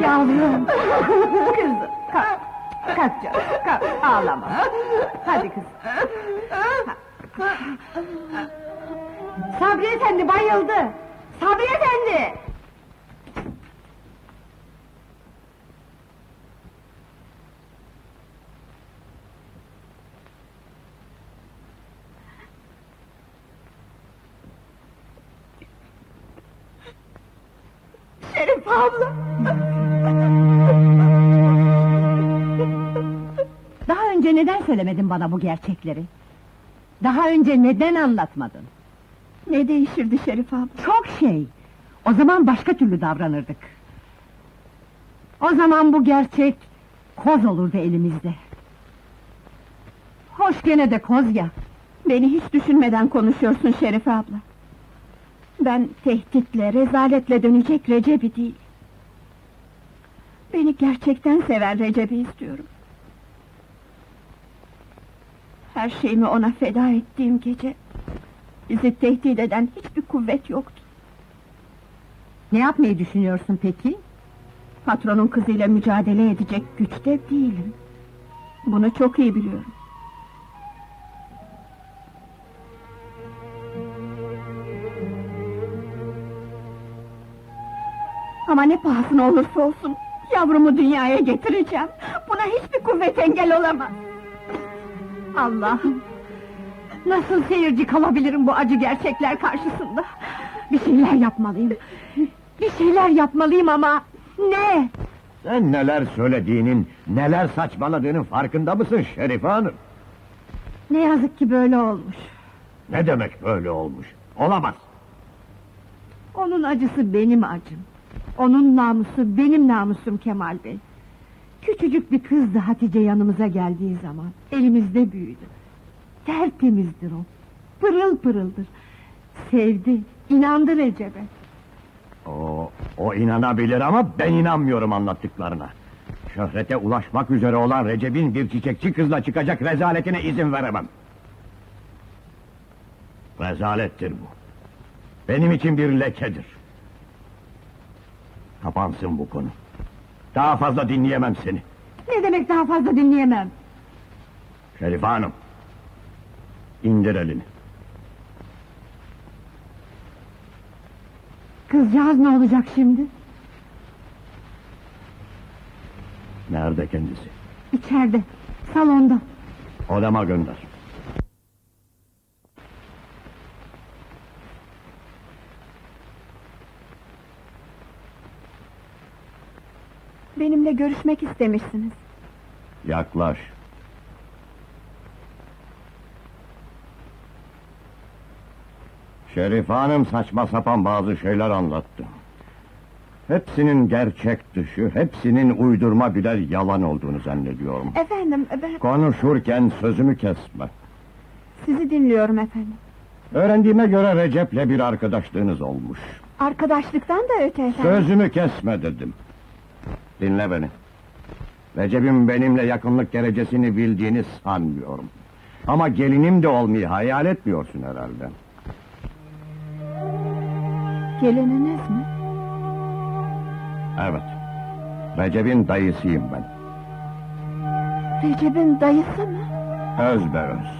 Yavrum. Kızım kalk. Kalk canım kalk ağlama. Hadi kızım. Sabri Efendi bayıldı. Sabri Efendi. Şerif abla. Daha önce neden söylemedin bana bu gerçekleri? Daha önce neden anlatmadın? Ne değişirdi Şerif abla? Çok şey. O zaman başka türlü davranırdık. O zaman bu gerçek koz olurdu elimizde. Hoş gene de koz ya. Beni hiç düşünmeden konuşuyorsun Şerif abla. Ben tehditle, rezaletle dönecek Recep'i değil. Beni gerçekten seven Recep'i istiyorum. Her şeyimi ona feda ettiğim gece... ...bizi tehdit eden hiçbir kuvvet yoktu. Ne yapmayı düşünüyorsun peki? Patronun kızıyla mücadele edecek güçte değilim. Bunu çok iyi biliyorum. Ama ne pahasına olursa olsun yavrumu dünyaya getireceğim. Buna hiçbir kuvvet engel olamaz. Allah'ım! Nasıl seyirci kalabilirim bu acı gerçekler karşısında? Bir şeyler yapmalıyım. Bir şeyler yapmalıyım ama ne? Sen neler söylediğinin, neler saçmaladığının farkında mısın Şerife Hanım? Ne yazık ki böyle olmuş. Ne demek böyle olmuş? Olamaz. Onun acısı benim acım. Onun namusu benim namusum Kemal Bey. Küçücük bir kızdı Hatice yanımıza geldiği zaman. Elimizde büyüdü. Tertemizdir o. Pırıl pırıldır. Sevdi, inandı Recep'e. O, o inanabilir ama ben inanmıyorum anlattıklarına. Şöhrete ulaşmak üzere olan Recep'in bir çiçekçi kızla çıkacak rezaletine izin veremem. Rezalettir bu. Benim için bir lekedir. Kapansın bu konu. Daha fazla dinleyemem seni. Ne demek daha fazla dinleyemem? Şerife Hanım. İndir elini. Kızcağız ne olacak şimdi? Nerede kendisi? İçeride, salonda. Odama gönder. Benimle görüşmek istemişsiniz. Yaklaş. Şerife Hanım saçma sapan bazı şeyler anlattı. Hepsinin gerçek dışı, hepsinin uydurma birer yalan olduğunu zannediyorum. Efendim, ben Konuşurken sözümü kesme. sizi dinliyorum efendim. Öğrendiğime göre Recep'le bir arkadaşlığınız olmuş. Arkadaşlıktan da öte efendim. Sözümü kesme dedim. Dinle beni. Recep'in benimle yakınlık derecesini bildiğini sanmıyorum. Ama gelinim de olmayı hayal etmiyorsun herhalde. Gelininiz mi? Evet. Recep'in dayısıyım ben. Recep'in dayısı mı? Öz be öz.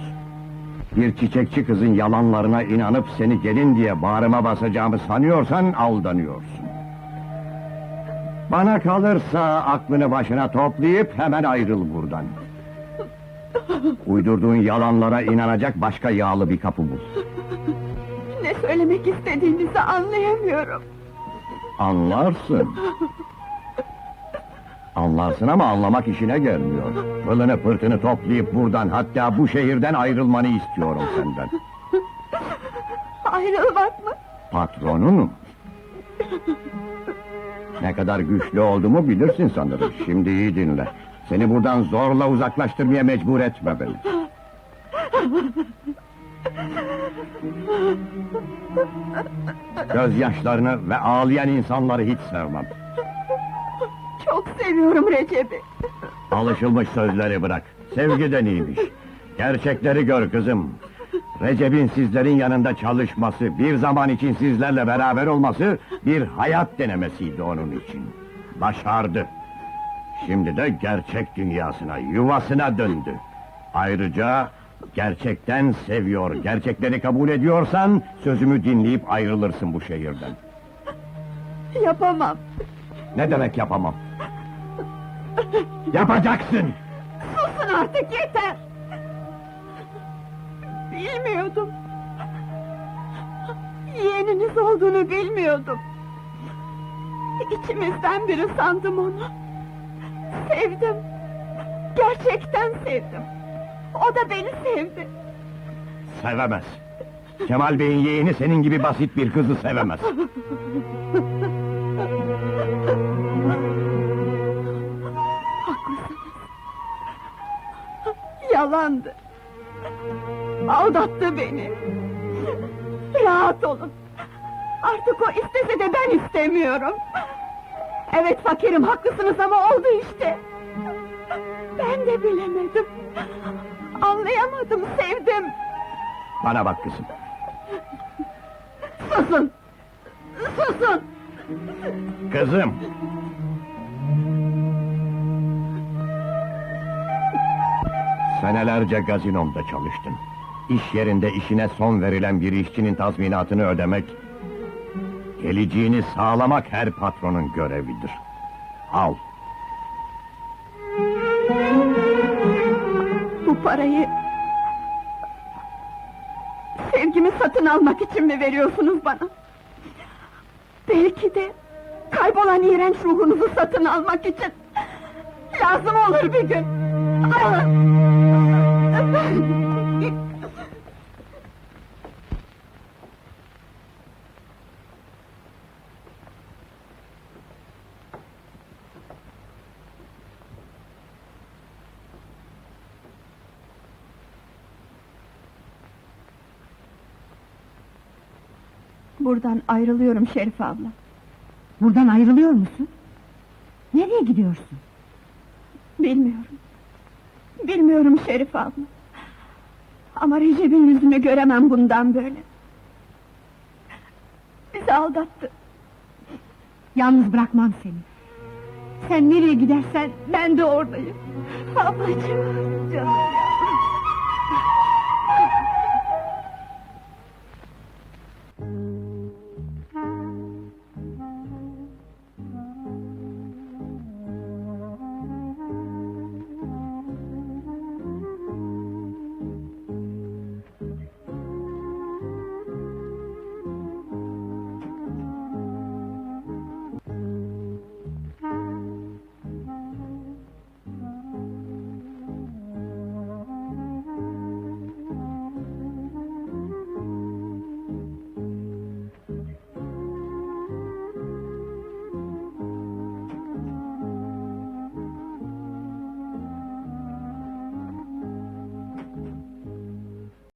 Bir çiçekçi kızın yalanlarına inanıp seni gelin diye bağrıma basacağımı sanıyorsan aldanıyorsun. Bana kalırsa aklını başına toplayıp hemen ayrıl buradan. Uydurduğun yalanlara inanacak başka yağlı bir kapı bul. Ne söylemek istediğinizi anlayamıyorum. Anlarsın. Anlarsın ama anlamak işine gelmiyor. Pılını pırtını toplayıp buradan hatta bu şehirden ayrılmanı istiyorum senden. Ayrılmak mı? Patronunum. Ne kadar güçlü olduğumu bilirsin sanırım. Şimdi iyi dinle. Seni buradan zorla uzaklaştırmaya mecbur etme beni. Gözyaşlarını ve ağlayan insanları hiç sevmem. Çok seviyorum Recep'i. Alışılmış sözleri bırak. Sevgi de neymiş? Gerçekleri gör kızım. Recep'in sizlerin yanında çalışması, bir zaman için sizlerle beraber olması bir hayat denemesiydi onun için. Başardı. Şimdi de gerçek dünyasına, yuvasına döndü. Ayrıca gerçekten seviyor, gerçekleri kabul ediyorsan sözümü dinleyip ayrılırsın bu şehirden. Yapamam. Ne demek yapamam? Yapacaksın! Susun artık yeter. Bilmiyordum. Yeğeniniz olduğunu bilmiyordum. İçimizden biri sandım onu. Sevdim. Gerçekten sevdim. O da beni sevdi. Sevemez. Kemal Bey'in yeğeni senin gibi basit bir kızı sevemez. Haklısınız. Yalandı. Aldattı beni. Rahat olun. Artık o istese de ben istemiyorum. Evet fakirim haklısınız ama oldu işte. Ben de bilemedim. Anlayamadım, sevdim. Bana bak kızım. Susun! Susun! Kızım! Senelerce gazinomda çalıştın. İş yerinde işine son verilen bir işçinin tazminatını ödemek... ...geleceğini sağlamak her patronun görevidir. Al. Parayı... Sevgimi satın almak için mi veriyorsunuz bana? Belki de... Kaybolan iğrenç ruhunuzu satın almak için... Lazım olur bir gün. Alın! Buradan ayrılıyorum Şerife abla. Buradan ayrılıyor musun? Nereye gidiyorsun? Bilmiyorum. Bilmiyorum Şerife abla. Ama Recep'in yüzünü göremem bundan böyle. Bizi aldattı. Yalnız bırakmam seni. Sen nereye gidersen ben de oradayım. Ablacığım, canım ya.